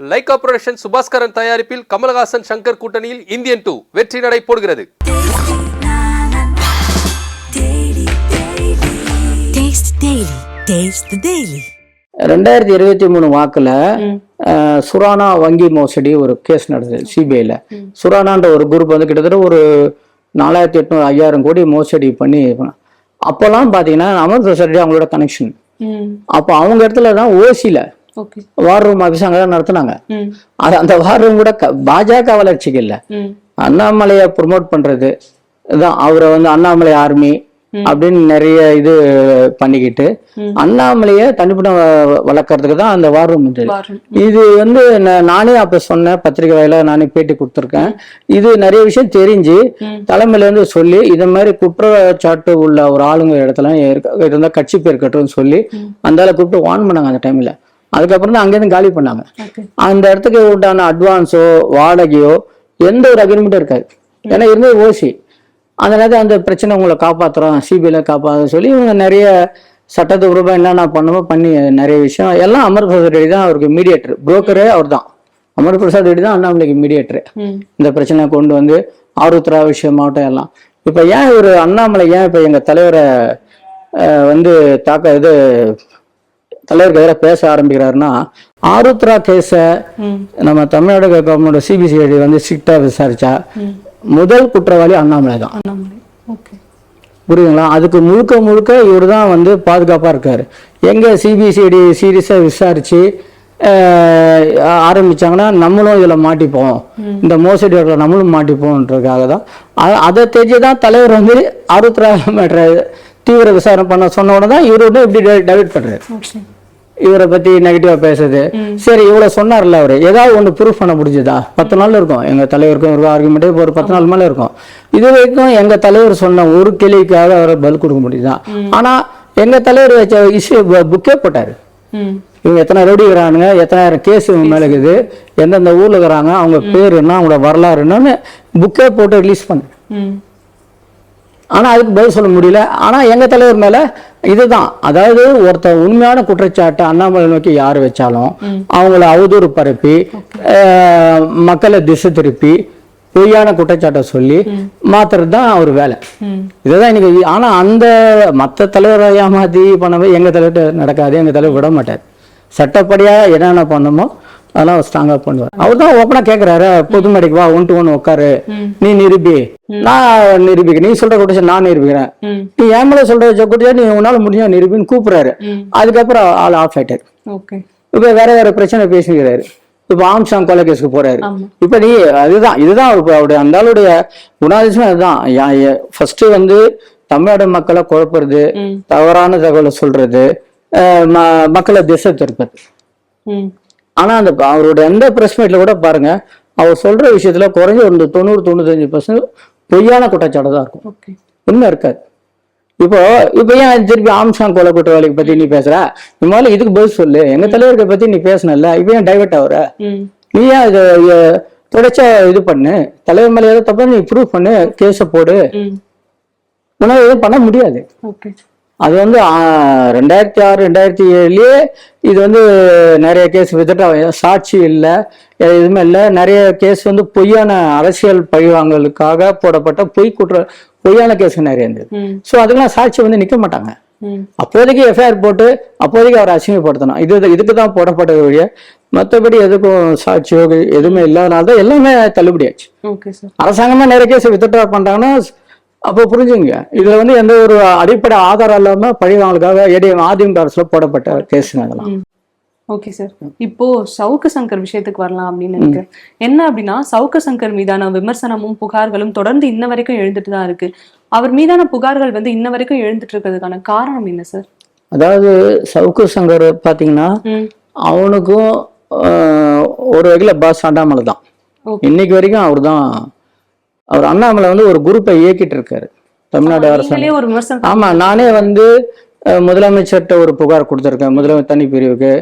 Lyca production Subaskaran தயாரிப்பில் கமலஹாசன் சங்கர் கூட்டணியில் Indian two வெற்றி நடை போடுகிறது. ரெண்டாயிரத்தி இருபத்தி மூணு வாக்குல சுரானா வங்கி மோசடி ஒரு கேஸ் நடந்தது சிபிஐல சுரானான்ற ஒரு குரூப் வந்து கிட்டத்தட்ட ஒரு நாலாயிரத்தி எட்நூறு ஐயாயிரம் கோடி மோசடி பண்ணி அப்போல்லாம் பார்த்தீங்கன்னா அமர் சொசைட்டி அவங்களோட கனெக்ஷன் அப்போ அவங்க இடத்துல தான் ஓசியில் வார் ரூம் ஆஃபீஸ் அங்கே தான் நடத்துனாங்க. அது அந்த வார் ரூம் கூட பாஜக வளர்ச்சிக்கு இல்லை. அண்ணாமலையை ப்ரொமோட் பண்றது இதான் அவரை வந்து அண்ணாமலை ஆர்மி அப்படின்னு நிறைய இது பண்ணிக்கிட்டு அண்ணாமலையை தனிப்பட்ட வளர்க்கறதுக்கு தான் அந்த வார் ரூம் இது வந்து நானே அப்ப சொன்னேன் பத்திரிகை வாயில நானே பேட்டி கொடுத்துருக்கேன். இது நிறைய விஷயம் தெரிஞ்சு தலைமையில இருந்து சொல்லி இந்த மாதிரி குற்றச்சாட்டு உள்ள ஒரு ஆளுங்க இடத்துல இருந்தா கட்சி பேர் கட்டுன்னு சொல்லி அந்த ஆளை கூப்பிட்டு வான் பண்ணாங்க அந்த டைம்ல அதுக்கப்புறம் தான் அங்கேருந்து காலி பண்ணாங்க. அந்த இடத்துக்கு உண்டான அட்வான்ஸோ வாடகையோ எந்த ஒரு அக்ரிமெண்ட்டும் இருக்காது. ஏன்னா இருந்தது ஓசி. நேரத்தில் அந்த பிரச்சனை உங்களை காப்பாத்துறோம் சிபிஐல காப்பாற்ற சொல்லி இவங்க நிறைய சட்டத்துபூர்வமாக என்னென்ன பண்ணுமோ பண்ணி நிறைய விஷயம். எல்லாம் அமர் பிரசாத் ரெட்டி தான் அவருக்கு மீடியேட்டர் புரோக்கரே அவர் தான் அமர் பிரசாத் ரெட்டி தான் அண்ணாமலைக்கு மீடியேட்டர் இந்த பிரச்சனை கொண்டு வந்து ஆருத்ரா விஷயமாகட்டும் எல்லாம். இப்போ ஏன் ஒரு அண்ணாமலை ஏன் இப்போ எங்கள் தலைவரை வந்து தாக்க இது தலைவருக்கு எதிராக பேச ஆரம்பிக்கிறாருன்னா ஆருத்ரா கேஸை நம்ம தமிழ்நாடு கவர்மெண்ட் சிபிசிஐடி வந்து ஸ்ட்ரிக்டாக விசாரிச்சா முதல் குற்றவாளி அண்ணாமலை தான். புரியுதுங்களா? அதுக்கு முழுக்க முழுக்க இவர் தான் வந்து பாதுகாப்பாக இருக்காரு. எங்கே சிபிசிஐடி சீரியஸாக விசாரித்து ஆரம்பிச்சாங்கன்னா நம்மளும் இதில் மாட்டிப்போம். இந்த மோசடியோட நம்மளும் மாட்டிப்போம்ன்றதுக்காக தான். அதை தெரிஞ்சு தான் தலைவர் வந்து அறுபத்தி மேட்ரு தீவிர விசாரணை பண்ண சொன்ன உடனே தான் இவர் வந்து இப்படி டைவர்ட் பண்ணுறாரு இவரை பத்தி நெகட்டிவா பேசுறது. சரி இவ்வளவு சொன்னார்ல அவரு. ஏதாவது ஒண்ணு ப்ரூஃப் பண்ண முடிஞ்சதா? பத்து நாள் இருக்கும். எங்க தலைவருக்கும் ஒரு ஆர்குமெண்ட்டே ஒரு பத்து நாள் மேல இருக்கும். இது வரைக்கும் எங்க தலைவர் சொன்ன ஒரு கேள்விக்காக அவரை பதில் கொடுக்க முடியுதா? ஆனா எங்க தலைவர் வச்ச இஷ்யூ புக்கே போட்டாரு. இவங்க எத்தனை ரவுடி இருக்கிறானுங்க எத்தனாயிரம் கேஸ் இவங்க மேல இருக்குது எந்தெந்த ஊர்ல இருக்கிறாங்க அவங்க பேர் என்ன அவங்களோட வரலாறு என்னன்னு புக்கே போட்டு ரிலீஸ் பண்ணு. ஆனா அதுக்கு பதில் சொல்ல முடியல. ஆனா எங்க தலைவர் மேல இதுதான். அதாவது ஒருத்தர் உண்மையான குற்றச்சாட்டை அண்ணாமலை நோக்கி யார் வச்சாலும் அவங்கள அவதூறு பரப்பி மக்களை திசை திருப்பி பொய்யான குற்றச்சாட்டை சொல்லி மாத்துறது தான் அவர் வேலை. இதுதான் இன்னைக்கு ஆனா அந்த மற்ற தலைவரை ஏமாத்தி பண்ணவே எங்க தலைவர் நடக்காது எங்க தலைவர் விட மாட்டார். சட்டப்படியா என்னென்ன பண்ணுமோ அதெல்லாம் அவர் ஸ்ட்ராங்கா பண்ணுவார். அவர் தான் ஓப்பனா கேட்கிறாரு பொதுமடைக்கு வா ஒன் டு ஒன் உட்காரு நீ நிரூபி. நான் நிரூபிக்கிறேன். நீ சொல்ற குற்றச்சாட்டு நான் நிரூபிக்கிறேன். நீ ஏன் மேல சொல்ற குற்றச்சாட்டு நீ உன்னால முடிஞ்சா நிரூபின்னு கூப்பிடுறாரு. அதுக்கப்புறம் ஆள் ஆஃப் ஆயிட்டாரு. இப்ப வேற வேற பிரச்சனை பேசிக்கிறாரு. இப்ப ஆம்சாங் கொலை கேஸுக்கு போறாரு. இப்ப நீ அதுதான் இதுதான் அவருடைய அந்த ஆளுடைய குணாதிசயம் அதுதான். ஃபர்ஸ்ட் வந்து தமிழ்நாடு மக்களை குழப்புறது. தவறான தகவலை சொல்றது மக்களை திசை திருப்பது ம் ஆனா அந்த அவருடைய எந்த பிரஸ் மீட்ல கூட பாருங்க அவர் சொல்ற விஷயத்துல குறைஞ்ச ஒரு தொண்ணூறு தொண்ணூத்தஞ்சு பர்சன்ட் பொய்யான குற்றச்சாட்டு தான் இருக்கும். உண்மை இருக்காது. இப்போ இப்போ ஏன் திருப்பி ஆம்சாங் கொலை குற்றவாளிக்கு பத்தி நீ பேசுற? முதல்ல இதுக்கு பதில் சொல்லு. எங்க தலைவர்களை பத்தி நீ பேசணும்ல இப்போ ஏன் டைவர்ட் ஆகுற நீ ஏன் இதை தொடர்ச்சியா இது பண்ணு? தலைவர் மேல ஏதோ தப்பா நீ ப்ரூவ் பண்ணு கேஸ போடு. உன்னால எதுவும் பண்ண முடியாது. ஓகே. அது வந்து ரெண்டாயிரத்தி ஆறு ரெண்டாயிரத்தி ஏழுலயே இது வந்து நிறைய கேஸ் வித்துட்டா சாட்சி இல்லை. எதுவுமே இல்லை. நிறைய கேஸ் வந்து பொய்யான அரசியல் பழிவாங்கலுக்காக போடப்பட்ட பொய் குற்ற பொய்யான கேஸ் நிறைய இருந்தது. ஸோ அதுக்கெல்லாம் சாட்சி வந்து நிக்க மாட்டாங்க. அப்போதைக்கு எஃப்ஐஆர் போட்டு அப்போதைக்கு அவரை அசிங்கப்படுத்தணும். இது இதுக்கு தான் போடப்பட்டது வழிய. மற்றபடி எதுக்கும் சாட்சியோ எதுவுமே இல்லாதனால தான் எல்லாமே தள்ளுபடியாச்சு ஓகே சார். அரசாங்கமா நிறைய கேஸ் வித்ட்ரா பண்றாங்கன்னா அப்போ புரிஞ்சுங்க. இதுல வந்து எந்த ஒரு அடிப்படை ஆதாரம் இல்லாம பழிவாங்களுக்காக ஏடிஎம் அதிமுக அரசுல போடப்பட்ட கேஸ் அதெல்லாம். ஓகே சார் இப்போ சவுக்கு சங்கர் விஷயத்துக்கு வரலாம் அப்படின்னு நினைக்கிறேன் என்ன அப்படின்னா சவுக்கு சங்கர் மீதான விமர்சனமும் புகார்களும் தொடர்ந்து இன்ன வரைக்கும் எழுந்துட்டு தான் இருக்கு. அவர் மீதான புகார்கள் வந்து இன்ன வரைக்கும் எழுந்துட்டு இருக்கிறதுக்கான காரணம் என்ன சார் அதாவது சவுக்கு சங்கர் பாத்தீங்கன்னா அவனுக்கும் ஒரு வகையில பாஸ் அண்ணாமலை தான். இன்னைக்கு வரைக்கும் அவர் தான் அவர் அண்ணாமலை வந்து ஒரு குரூப்பை இயக்கிட்டு இருக்காரு தமிழ்நாடு அரசு ஆமா நானே வந்து முதலமைச்சர்கிட்ட ஒரு புகார் கொடுத்துருக்கேன். முதலமைச்சர் தனி பிரிவுக்கு.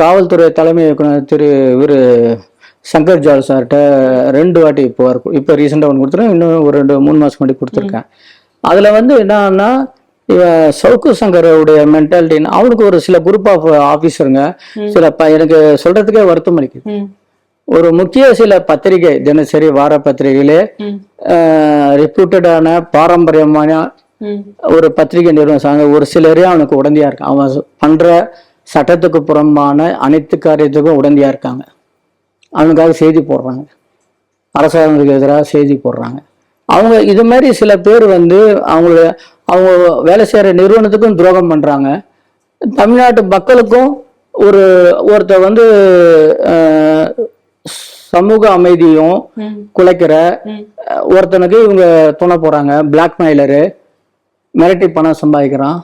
காவல்துறை தலைமை இயக்குனர் திரு இவர் சங்கர் ஜால் சார்கிட்ட ரெண்டு வாட்டி புகார் இப்போ ரீசெண்டாக ஒன்று கொடுத்துருக்கேன். இன்னும் ஒரு ரெண்டு மூணு மாதம் முன்னாடி கொடுத்துருக்கேன். அதில் வந்து என்னன்னா சவுக்கு சங்கரோடைய மென்டாலிட்டின்னு அவனுக்கு ஒரு சில குரூப் ஆஃப் ஆஃபீஸருங்க சில எனக்கு சொல்றதுக்கே வருத்தம் அளிக்குது. ஒரு முக்கிய சில பத்திரிகை தினசரி வார பத்திரிகையிலே ரெப்யூட்டடான பாரம்பரியமான ஒரு பத்திரிகை நிறுவனம் சார்ந்த ஒரு சிலரே அவனுக்கு உடந்தையா இருக்கான் அவன் பண்ற சட்டத்துக்கு புறம்பான அனைத்து காரியத்துக்கும் உடந்தையா இருக்காங்க. அவனுக்காக செய்தி போடுறாங்க. அரசாங்கத்துக்கு எதிராக செய்தி போடுறாங்க. அவங்க இது மாதிரி சில பேர் வந்து அவங்கள அவங்க வேலை செய்யற நிறுவனத்துக்கும் துரோகம் பண்றாங்க. தமிழ்நாட்டு மக்களுக்கும் ஒரு ஒருத்தர் வந்து சமூக அமைதியும் குலைக்கிற ஒருத்தனுக்கு இவங்க துணை போறாங்க. பிளாக்மெயிலரு மிரட்டி பணம் சம்பாதிக்கிறான்.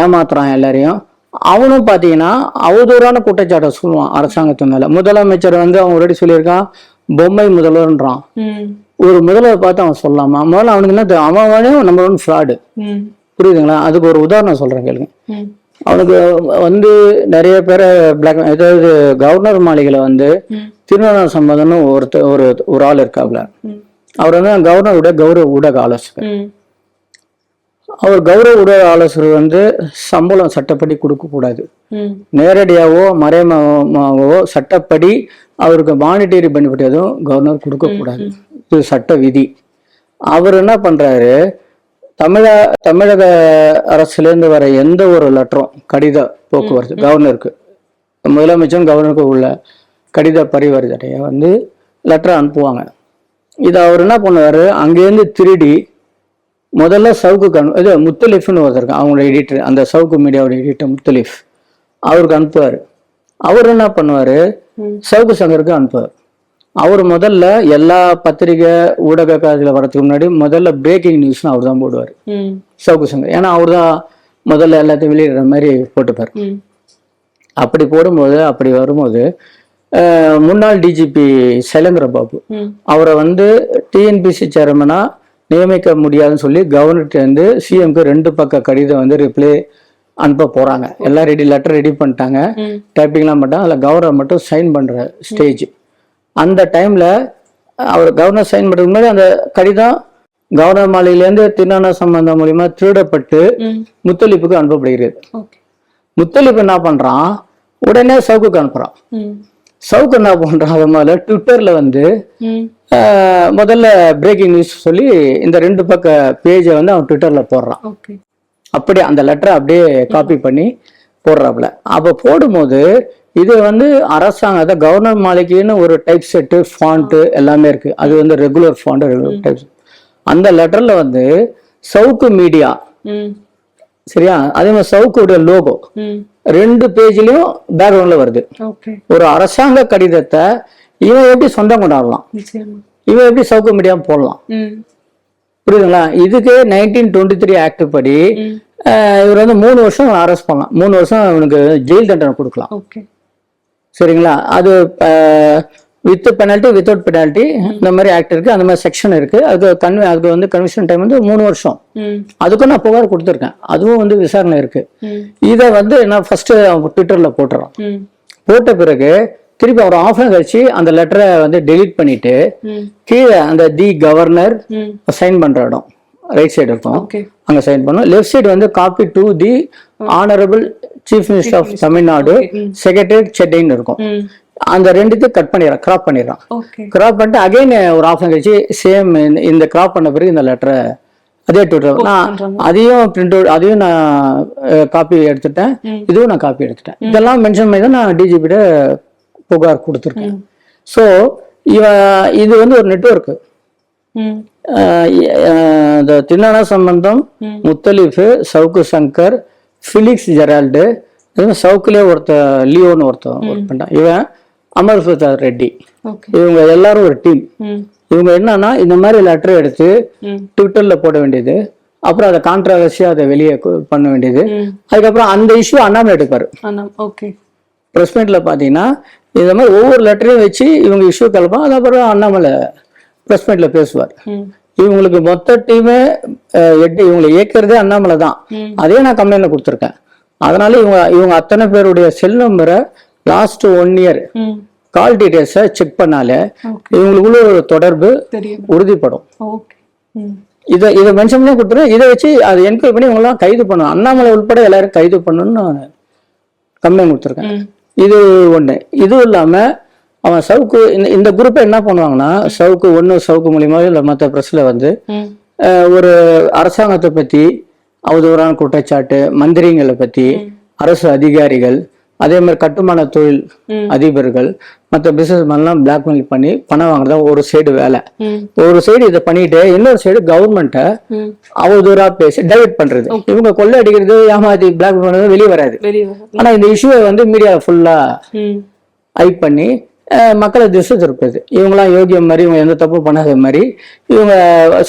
ஏமாத்துறான் எல்லாரையும். அவனும் பார்த்தீங்கன்னா அவதூறான குற்றச்சாட்டை சொல்லுவான் அரசாங்கத்து மேல. முதலமைச்சர் வந்து அவன் already சொல்லியிருக்கான் பொம்மை முதல்வர்ன்றான். ஒரு முதல்வர் பார்த்து அவன் சொல்லலாமா முதல்ல அவனுக்கு என்ன? அவன் ஒன் ஃப்ராடு புரியுதுங்களா? அதுக்கு ஒரு உதாரணம் சொல்றேன் கேளுங்க. அவனுக்கு வந்து நிறைய பேரை பிளாக் அதாவது கவர்னர் மாளிகையில் வந்து திருநாள் சம்பந்தம்னு ஒருத்தர் ஒரு ஒரு ஆள் இருக்காப்ல. அவர் வந்து கவர்னருடைய கௌரவ ஊடக ஆலோசகர். அவர் கௌரவ ஊடக ஆலோசகர் வந்து சம்பளம் சட்டப்படி கொடுக்கக்கூடாது ம். நேரடியாவோ மறைமுகமாகவோ சட்டப்படி அவருக்கு மானிட்டரி பெனிஃபிட் எதுவும் கவர்னர் கொடுக்கக்கூடாது இது சட்ட விதி. அவர் என்ன பண்றாரு? தமிழ தமிழக அரசுலேருந்து வர எந்த ஒரு லெட்டரும் கடித போக்குவரத்து கவர்னருக்கு முதலமைச்சரும் கவர்னருக்கு உள்ள கடித பரிவர்த்தனையை வந்து லெட்டர் அனுப்புவாங்க. இதை அவர் என்ன பண்ணுவாரு? அங்கேருந்து திருடி முதல்ல சவுக்கு கண் இது முத்தலிஃப்னு ஒருத்தர் இருக்கான் அவங்களோட எடிட்டர் அந்த சவுக்கு மீடியாவோட எடிட்டர் முத்தலிஃப். அவருக்கு அனுப்புவார். அவர் என்ன பண்ணுவார்? சவுக்கு சங்கருக்கு அனுப்புவார். அவர் முதல்ல எல்லா பத்திரிகை ஊடக காலத்தில் வரதுக்கு முன்னாடி முதல்ல பிரேக்கிங் நியூஸ்னு அவர் தான் போடுவார். சவுக்கு சங்கர் ஏன்னா அவர் தான் முதல்ல எல்லாத்தையும் வெளியிடுற மாதிரி போட்டுப்பார். அப்படி போடும்போது அப்படி வரும்போது முன்னாள் டிஜிபி சைலேந்திர பாபு அவரை வந்து டிஎன்பிசி சேர்மனா நியமிக்க முடியாதுன்னு சொல்லி கவர்னர்கிட்ட இருந்து சிஎம்க்கு ரெண்டு பக்க கடிதம் வந்து ரிப்ளை அனுப்ப போறாங்க. எல்லாம் ரெடி லெட்டர் ரெடி பண்ணிட்டாங்க. டைப்பிங்லாம் பண்ணிட்டாங்க அதில் கவர்னர் மட்டும் சைன் பண்ற ஸ்டேஜ் அந்த டைம்ல அவர் கவர்னர் சைன் பண்ணுறதுக்கு முன்னாடி அந்த கடிதம் கவர்னர் மாளிகையிலேருந்து திருநான சம்பந்தம் மூலியமா திருடப்பட்டு முத்தளிப்புக்கு அனுப்பப்படுகிறது. முத்தளிப்பு என்ன பண்றான்? உடனே சவுக்குக்கு அனுப்புறான். ம். சவுக்கு என்ன பண்றான்? அது முதல்ல ட்விட்டர்ல வந்து முதல்ல பிரேக்கிங் நியூஸ் சொல்லி இந்த ரெண்டு பக்க பேஜை வந்து அவன் ட்விட்டர்ல போடுறான். அப்படியே அந்த லெட்டரை அப்படியே காப்பி பண்ணி போடுறாப்புல. அப்போ போடும்போது இது வந்து அரசாங்கம் அதாவது கவர்னர் மாளிகைன்னு ஒரு டைப் செட்டு ஃபாண்ட்டு எல்லாமே இருக்கு. அது வந்து ரெகுலர் ஃபாண்ட் ரெகுலர் டைப் அந்த லெட்டர்ல வந்து சவுக்கு மீடியா சரியா? அதே மாதிரி சவுக்குடைய லோகோ ரெண்டு பேஜ்லயும் பேக்ரவுண்ட்ல வருது. ஒரு அரசாங்க கடிதத்தை இவன் எப்படி சொந்தம் கொண்டாடலாம்? இவன் எப்படி சவுக்கு மீடியா போடலாம்? புரியுதுங்களா? இதுக்கு நைன்டீன் டுவெண்ட்டி த்ரீ ஆக்ட் படி இவர் வந்து மூணு வருஷம் அரெஸ்ட் பண்ணலாம். மூணு வருஷம் இவனுக்கு ஜெயில் தண்டனை கொடுக்கலாம். ஓகே. சரிங்களா? அது வித் பெனால்ட்டி வித்தவுட் பெனால்ட்டி இந்த மாதிரி ஆக்ட் இருக்கு. அந்த மாதிரி செக்ஷன் இருக்கு. அது கன்வி அதுக்கு வந்து கன்விஷன் டைம் வந்து மூணு வருஷம். அதுக்கும் நான் புகார் கொடுத்துருக்கேன். அதுவும் வந்து விசாரணை இருக்கு. இதை வந்து நான் ஃபர்ஸ்ட் ட்விட்டர்ல போட்டுறான். ம். போட்ட பிறகு திருப்பி ஒரு ஆஃப் கழிச்சு அந்த லெட்டரை வந்து டெலீட் பண்ணிட்டு கீழே அந்த தி கவர்னர் சைன் பண்ற இடம். ரைட் சைடு இருக்கும். அங்க சைன் பண்ணும். லெஃப்ட் சைடு வந்து copy to the honourable chief minister of Tamil Nadu secretary சென்னைன்னு இருக்கும். ம் அந்த ரெண்டுத்தையும் கட் பண்ணிடுறான் கிராப் பண்ணிடுறான் கிராப் பண்ணிட்டு அகைன் ஒரு ஆஃப் கழிச்சு சேம் இந்த கிராப் பண்ண பிறகு இந்த லெட்டரை அதே ட்விட்டர் நான். அதையும் பிரிண்ட் அவுட் அதையும் நான் காப்பி எடுத்துட்டேன். ம். இதுவும் நான் காப்பி எடுத்துட்டேன். இதெல்லாம் மென்ஷன் பண்ணி தான் நான் டிஜிபிட்ட புகார் கொடுத்துருக்கேன். ஸோ இவன் இது வந்து ஒரு நெட்வொர்க்கு ம் இந்த தின்னானா சம்பந்தம். முத்தலிஃபு சவுக்கு சங்கர் ஃபிலிக்ஸ் ஜெரால்டு இதுவும் சவுக்குலேயே ஒருத்த லியோன்னு ஒருத்தன் ஒர்க் பண்ணிட்டான் இவன் அமர் பிரசாத் ரெட்டி இவங்க எல்லாரும் ஒரு டீம் இவங்க என்னன்னா இந்த மாதிரி லெட்டர் எடுத்து ட்விட்டர்ல போட வேண்டியது. அப்புறம் அதை கான்ட்ரவர்சியா அதை வெளியே பண்ண வேண்டியது. அதுக்கப்புறம் அந்த இஷ்யூ அண்ணாமலை எடுப்பாரு. ப்ரெஸ் மீட்ல பாத்தீங்கன்னா இந்த மாதிரி ஒவ்வொரு லெட்டரையும் வச்சு இவங்க இஷ்யூ கலப்பான் அதுக்கப்புறம் அண்ணாமலை ப்ரெஸ் மீட்ல பேசுவார். இவங்களுக்கு மொத்த டீமே எட்டு இவங்களை இயக்கிறதே அண்ணாமலை தான். அதே நான் கம்ப்ளைண்ட்ல கொடுத்துருக்கேன். அதனால இவங்க இவங்க அத்தனை பேருடைய செல் நம்பரை லாஸ்ட் ஒன் இயர் கால் டீடைல்ஸை செக் பண்ணாலே இவங்களுக்குள்ள ஒரு தொடர்பு உறுதிப்படும். இதை இதை மென்ஷன் பண்ணி கொடுத்துருவேன். இதை வச்சு அதை என்கொயரி பண்ணி இவங்கெல்லாம் கைது பண்ணணும். அண்ணாமலை உட்பட எல்லாரும் கைது பண்ணணும்னு நான் கம்ப்ளைண்ட் கொடுத்துருக்கேன். இது ஒண்ணு. இதுவும் இல்லாம அவன் சவுக்கு இந்த இந்த குரூப்பை என்ன பண்ணுவாங்கன்னா சவுக்கு ஒண்ணு சவுக்கு மூலியமா இல்லை மற்ற ப்ரெஸ்ல வந்து ஒரு அரசாங்கத்தை பத்தி அவதூறான குற்றச்சாட்டு மந்திரிங்களை பத்தி அரசு அதிகாரிகள் அதே மாதிரி கட்டுமான தொழில். அதிபர்கள் மற்ற பிசினஸ் மேன்லாம் பிளாக்மெயில் பண்ணி பணம் வாங்குறதா ஒரு சைடு வேலை. ஒரு சைடு இதை பண்ணிட்டு இன்னொரு சைடு கவர்மெண்ட்டை அவதூறா பேசி டைவர்ட் பண்றது. இவங்க கொள்ளை அடிக்கிறது ஏமாத்தி பிளாக் பண்றது வெளியே வராது. வெளியே வர- ஆனா இந்த இஷ்யூவை வந்து மீடியா ஃபுல்லா ஹைப் பண்ணி மக்களை திசை திருப்புறது. இவங்களாம் யோகியம் மாதிரி இவங்க எந்த தப்பும் பண்ணாத மாதிரி இவங்க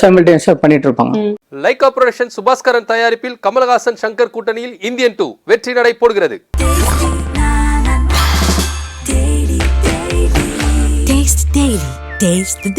சைமில்டேனியஸா பண்ணிட்டு இருப்பாங்க லைகா புரொடக்ஷன் சுபாஸ்கரன் தயாரிப்பில் கமலஹாசன் சங்கர் கூட்டணியில் இந்தியன் டூ வெற்றி நடை போடுகிறது. Taste